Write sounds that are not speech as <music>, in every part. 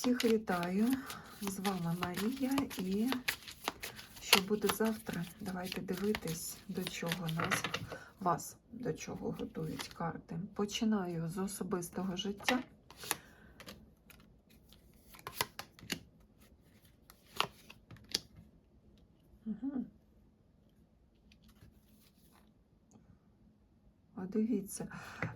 Всіх вітаю! З вами Марія і що буде завтра? Давайте дивитись, до чого нас вас до чого готують карти. Починаю з особистого життя. Угу. А дивіться,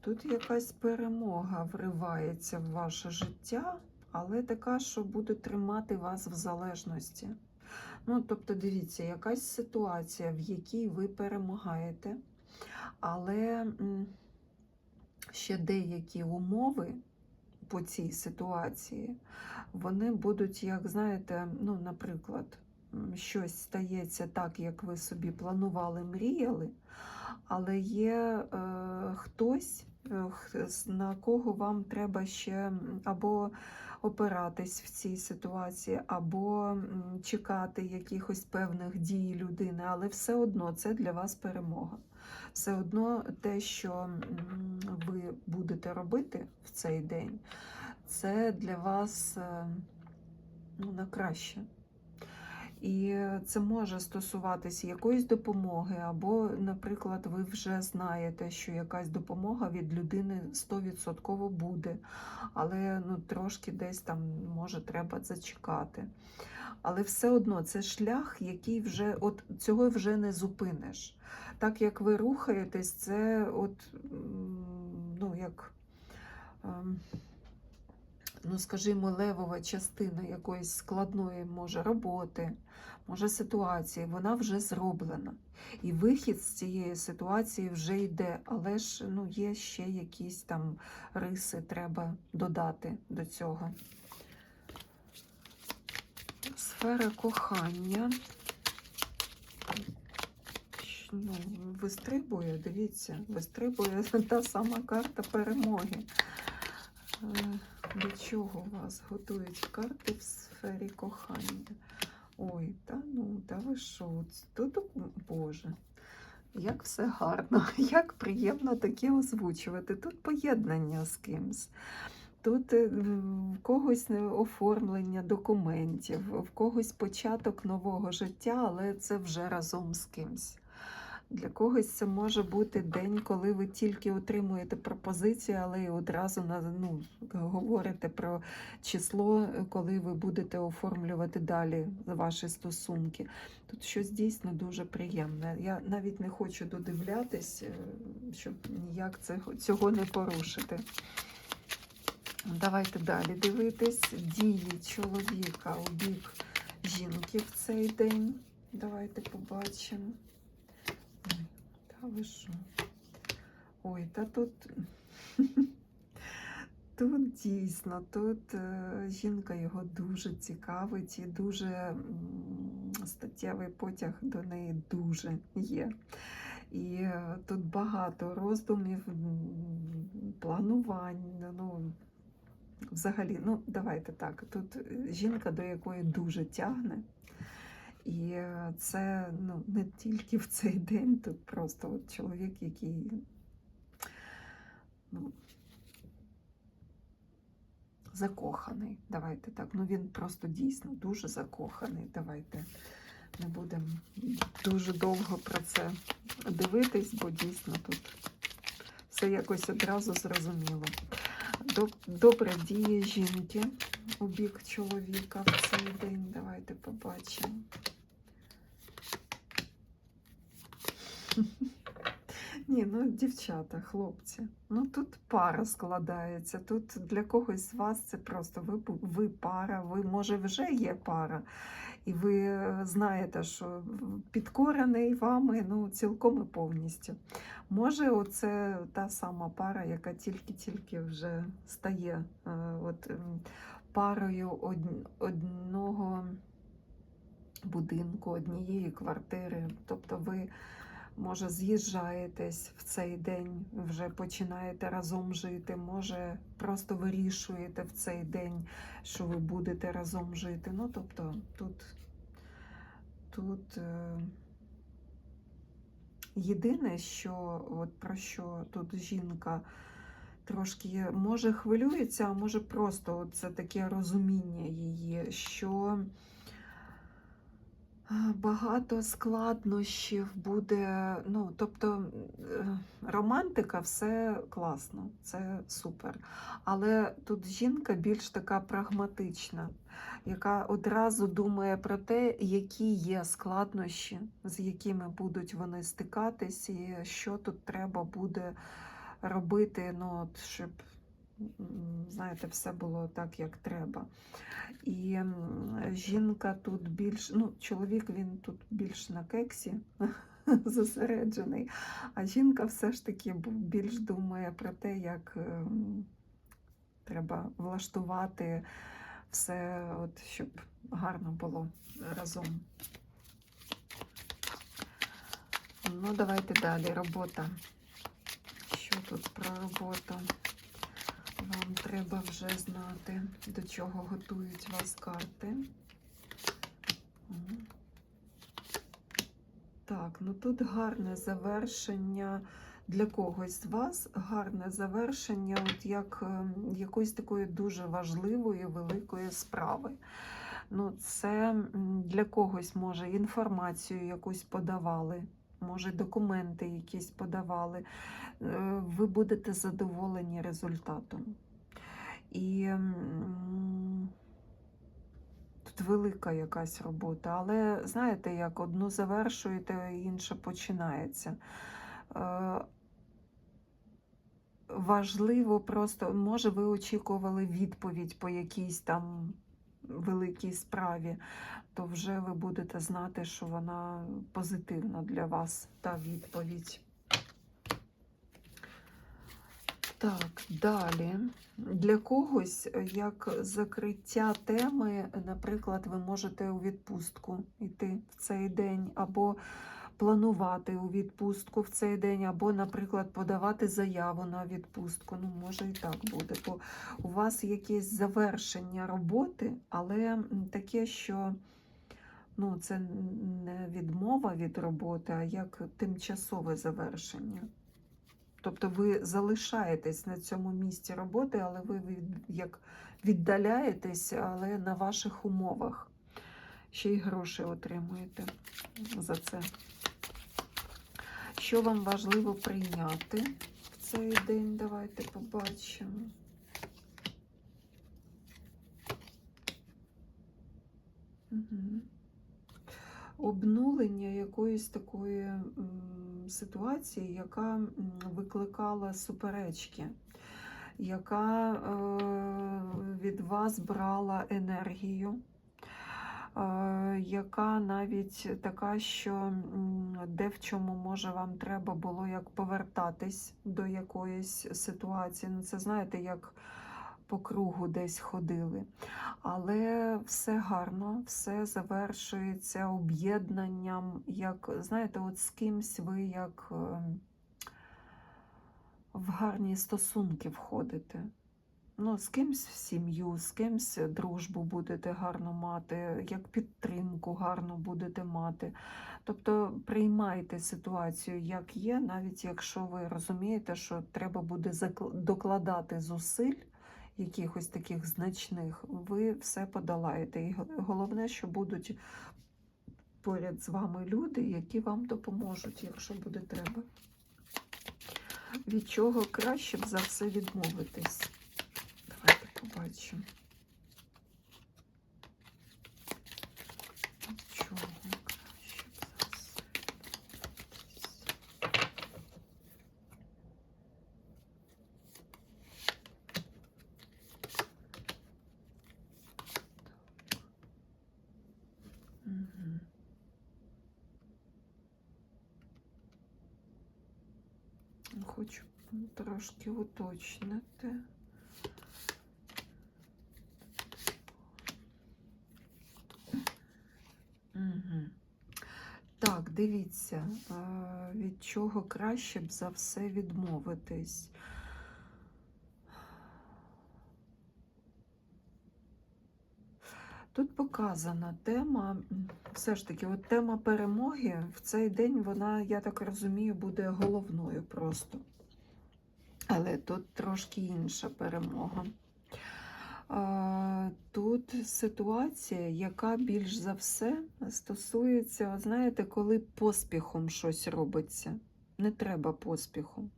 тут якась перемога вривається в ваше життя, але така, що буде тримати вас в залежності. Ну, тобто, дивіться, якась ситуація, в якій ви перемагаєте, але ще деякі умови по цій ситуації, вони будуть, як знаєте, ну, наприклад, щось стається так, як ви собі планували, мріяли, але є е, хтось, на кого вам треба ще або опиратись в цій ситуації, або чекати якихось певних дій людини, але все одно це для вас перемога. Все одно те, що ви будете робити в цей день, це для вас е, ну, на краще. І це може стосуватися якоїсь допомоги, або, наприклад, ви вже знаєте, що якась допомога від людини 100% буде, але ну, трошки десь там може треба зачекати. Але все одно це шлях, який вже от цього вже не зупиниш. Так як ви рухаєтесь, це от ну як. Ну, скажімо, левова частина якоїсь складної може роботи, може ситуації, вона вже зроблена. І вихід з цієї ситуації вже йде, але ж ну, є ще якісь там риси, треба додати до цього. Сфера кохання. Ну, вистрибує, дивіться, вистрибує <laughs> та сама карта перемоги. Е, До чого вас готують карти в сфері кохання? Ой, та ну, та ви що? Тут, Боже, як все гарно, <laughs> як приємно таке озвучувати. Тут поєднання з кимсь. Тут е, в когось е, оформлення документів, в когось початок нового життя, але це вже разом з кимсь. Для когось це може бути день, коли ви тільки отримуєте пропозицію, але і одразу ну, говорите про число, коли ви будете оформлювати далі ваші стосунки. Тут щось дійсно дуже приємне. Я навіть не хочу додивлятись, е, щоб ніяк це, цього не порушити. Давайте далі дивитись дії чоловіка у бік жінки в цей день. Давайте побачимо. Та ви що? Ой, та тут. <laughs> Тут дійсно, тут е, жінка його дуже цікавить і дуже статтєвий потяг до неї дуже є. І е, тут багато роздумів, планувань. Ну, взагалі, ну давайте так. Тут е, жінка, до якої дуже тягне. І е, це ну, не тільки в цей день, тут просто от чоловік, який ну, закоханий. Давайте так. Ну він просто дійсно дуже закоханий. Давайте не будемо дуже довго про це дивитись, бо дійсно тут все якось одразу зрозуміло. Добре діє жінки у бік чоловіка в цей день. Давайте побачимо. <laughs> Ні, ну дівчата, хлопці. Ну тут пара складається. Тут для когось з вас це просто ви, ви пара, ви може вже є пара, і ви е, знаєте, що підкорений вами ну, цілком і повністю. Може, оце та сама пара, яка тільки-тільки вже стає е, от, парою од- одного будинку, однієї квартири. Тобто ви, може, з'їжджаєтесь в цей день, вже починаєте разом жити, може, просто вирішуєте в цей день, що ви будете разом жити. Ну, тобто тут, тут е, єдине, що от про що тут жінка трошки може хвилюється, а може просто це таке розуміння її, що багато складнощів буде. Ну, тобто е, романтика все класно, це супер. Але тут жінка більш така прагматична, яка одразу думає про те, які є складнощі, з якими будуть вони стикатись, і що тут треба буде робити, ну, щоб, знаєте, все було так, як треба. І жінка тут більш, ну, чоловік він тут більш на кексі <laughs> зосереджений, а жінка все ж таки більш думає про те, як ем, треба влаштувати все, от, щоб гарно було разом. Ну, давайте далі. Робота. Що тут про роботу? Вам треба вже знати, до чого готують вас карти. Так, ну тут гарне завершення для когось з вас, гарне завершення, от як ем, якоїсь такої дуже важливої, великої справи. Ну, це для когось може інформацію якусь подавали, може документи якісь подавали. Е, Ви будете задоволені результатом. І тут велика якась робота, але знаєте, як одну завершуєте, інша починається. Е, Важливо просто, може, ви очікували відповідь по якійсь там великій справі, то вже ви будете знати, що вона позитивна для вас, та відповідь. Так, далі. Для когось, як закриття теми, наприклад, ви можете у відпустку йти в цей день, або планувати у відпустку в цей день, або, наприклад, подавати заяву на відпустку. Ну, може і так буде. Бо у вас якесь завершення роботи, але таке, що ну, це не відмова від роботи, а як тимчасове завершення. Тобто ви залишаєтесь на цьому місці роботи, але ви від, як віддаляєтесь, але на ваших умовах. Ще й гроші отримуєте за це. Що вам важливо прийняти в цей день? Давайте побачимо. Угу. Обнулення якоїсь такої ситуації, яка викликала суперечки, яка е, від вас брала енергію, яка навіть така, що де в чому може вам треба було як повертатись до якоїсь ситуації. Ну, це знаєте, як по кругу десь ходили. Але все гарно, все завершується об'єднанням, як, знаєте, от з кимсь ви як е, в гарні стосунки входите. Ну, з кимсь в сім'ю, з кимсь дружбу будете гарно мати, як підтримку гарно будете мати. Тобто приймайте ситуацію, як є, навіть якщо ви розумієте, що треба буде докладати зусиль якихось таких значних, ви все подолаєте. І головне, що будуть поряд з вами люди, які вам допоможуть, якщо буде треба. Від чого краще б за все відмовитись? Давайте побачимо. Від чого краще б за все відмовитись? Мгм. Хочу трошки уточнити. Так, дивіться, від чого краще б за все відмовитись. Тут показана тема, все ж таки, от тема перемоги в цей день, вона, я так розумію, буде головною просто. Але тут трошки інша перемога. Тут ситуація, яка більш за все стосується, знаєте, коли поспіхом щось робиться. Не треба поспіху.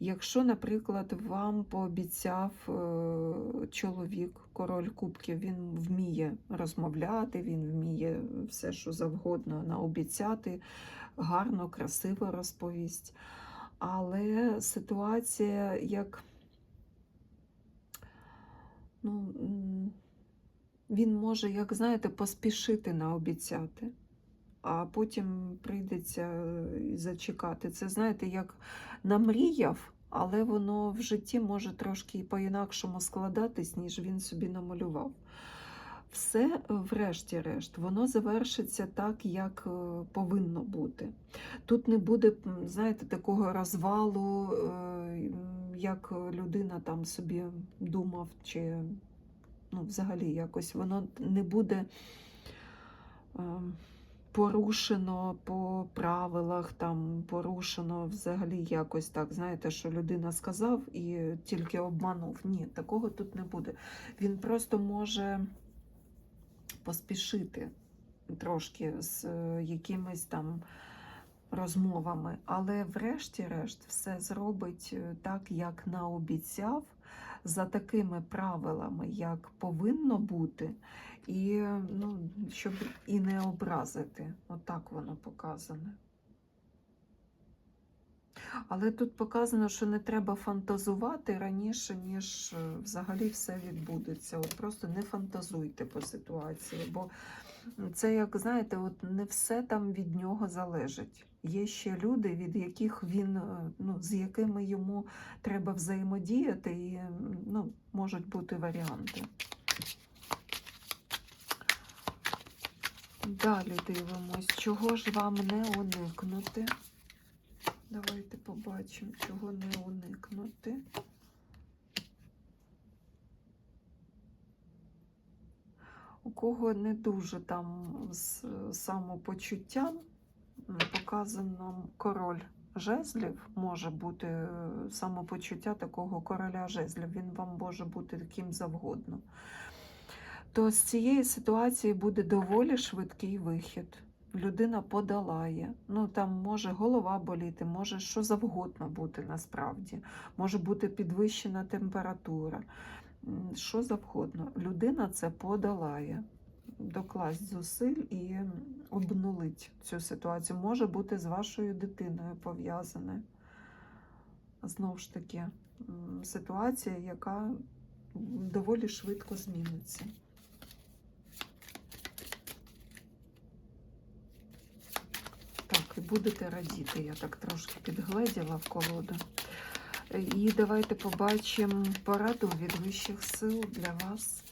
Якщо, наприклад, вам пообіцяв е, чоловік, король кубків, він вміє розмовляти, він вміє все, що завгодно наобіцяти, гарно, красиво розповість. Але ситуація, як ну, він може, як знаєте, поспішити наобіцяти, а потім прийдеться е, зачекати. Це, знаєте, як намріяв, але воно в житті може трошки по-інакшому складатись, ніж він собі намалював. Все, врешті-решт, воно завершиться так, як е, повинно бути. Тут не буде, знаєте, такого розвалу, е, як людина там собі думав, чи ну, взагалі якось воно не буде е, порушено по правилах, там порушено взагалі якось так, знаєте, що людина сказав і тільки обманув. Ні, такого тут не буде. Він просто може поспішити трошки з е, якимись там розмовами, але врешті-решт все зробить е, так, як наобіцяв, за такими правилами, як повинно бути, і ну, щоб і не образити. Отак воно показане. Але тут показано, що не треба фантазувати раніше, ніж е, взагалі все відбудеться. От просто не фантазуйте по ситуації, бо це, як знаєте, от не все там від нього залежить. Є ще люди, від яких він, е, ну, з якими йому треба взаємодіяти, і ну, можуть бути варіанти. Далі дивимось, чого ж вам не уникнути. Давайте побачимо, чого не уникнути. У кого не дуже там з самопочуттям показано король жезлів, може бути е, самопочуття такого короля жезлів, він вам може бути таким завгодно. То з цієї ситуації буде доволі швидкий вихід людина подолає. Ну там може голова боліти, може що завгодно бути насправді, може бути підвищена температура, що завгодно. Людина це подолає, докласть зусиль і обнулить цю ситуацію. Може бути з вашою дитиною пов'язане. Знову ж таки, ситуація, яка доволі швидко зміниться. Так, і будете радіти, я так трошки підгледіла в колоду. І давайте побачимо пораду від вищих сил для вас.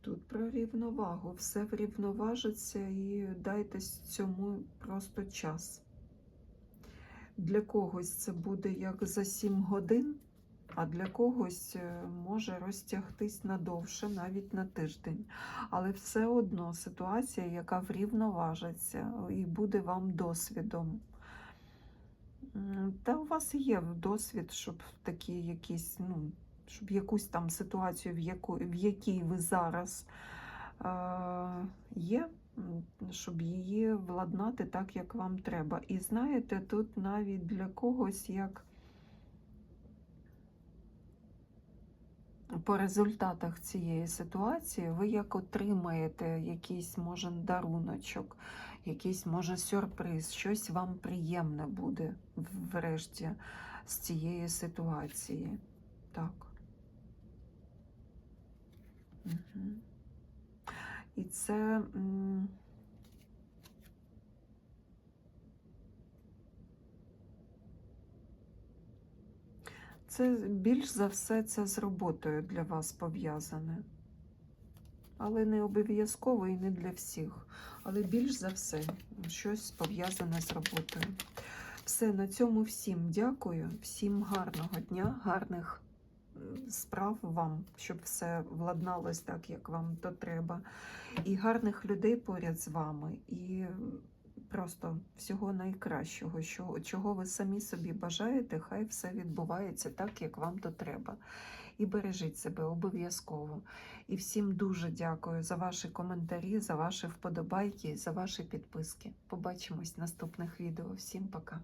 Тут про рівновагу. Все врівноважиться і дайте цьому просто час. Для когось це буде як за 7 годин, а для когось е, може розтягтись надовше, навіть на тиждень. Але все одно ситуація, яка врівноважиться і буде вам досвідом. Та у вас є досвід, щоб такі якісь, ну, щоб якусь там ситуацію, в, яку, в якій ви зараз е, є, щоб її владнати так, як вам треба. І знаєте, тут навіть для когось як по результатах цієї ситуації ви як отримаєте якийсь, може, даруночок, якийсь, може, сюрприз, щось вам приємне буде врешті з цієї ситуації. Так. Угу. І це. Це більш за все це з роботою для вас пов'язане. Але не обов'язково і не для всіх. Але більш за все щось пов'язане з роботою. Все, на цьому всім дякую, всім гарного дня, гарних справ вам, щоб все владналось так, як вам то треба. І гарних людей поряд з вами. І просто всього найкращого, що, чого ви самі собі бажаєте, хай все відбувається так, як вам то треба. І бережіть себе обов'язково. І всім дуже дякую за ваші коментарі, за ваші вподобайки, за ваші підписки. Побачимось в наступних відео. Всім пока!